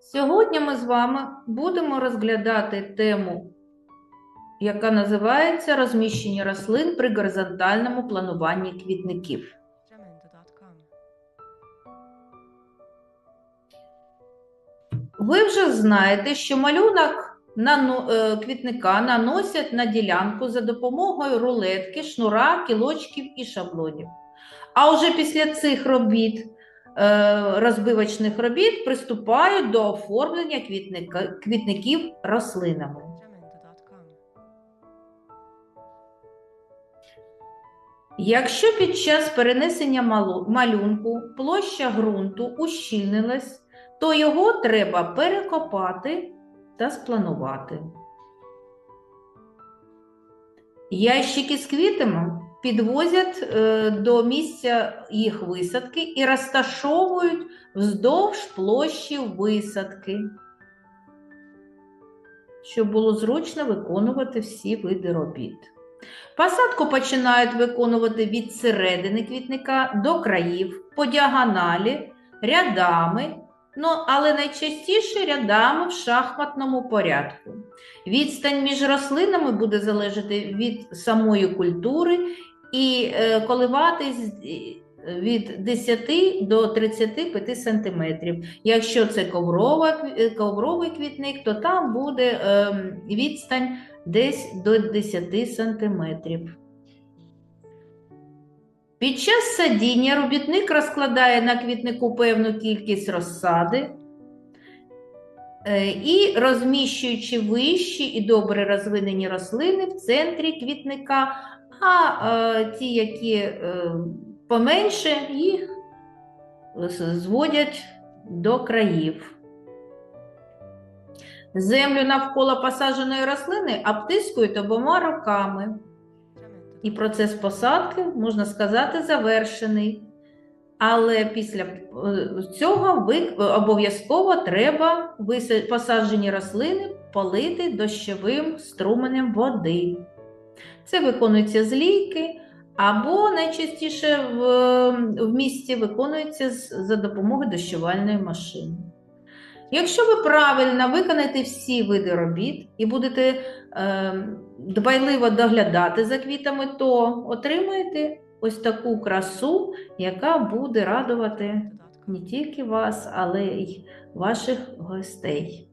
Сьогодні ми з вами будемо розглядати тему, яка називається розміщення рослин при горизонтальному плануванні квітників. Ви вже знаєте, що малюнок нано- е, квітника наносять на ділянку за допомогою рулетки, шнура, кілочків і шаблонів. А вже після цих робіт, розбивочних робіт, приступають до оформлення квітників рослинами. Якщо під час перенесення малюнку площа ґрунту ущільнилась, то його треба перекопати та спланувати. Ящики з квітами підвозять е, до місця їх висадки і розташовують вздовж площі висадки, щоб було зручно виконувати всі види робіт. Посадку починають виконувати від середини квітника до країв, по діагоналі, рядами, ну, але найчастіше рядами в шахматному порядку. Відстань між рослинами буде залежати від самої культури і е, коливатись е, від 10 до 35 см. Якщо це коврова, е, ковровий квітник, то там буде ем, відстань десь до 10 сантиметрів. Під час садіння робітник розкладає на квітнику певну кількість розсади е, і розміщуючи вищі і добре розвинені рослини в центрі квітника, а е, ті, які е, поменше, їх зводять до країв. Землю навколо посадженої рослини обтискують обома руками, і процес посадки, можна сказати, завершений. Але після е, цього обов'язково треба посаджені рослини полити дощовим струменем води. Це виконується з лійки, або найчастіше в, в місті виконується за допомогою дощувальної машини. Якщо ви правильно виконаєте всі види робіт і будете е, дбайливо доглядати за квітами, то отримаєте ось таку красу, яка буде радувати не тільки вас, але й ваших гостей.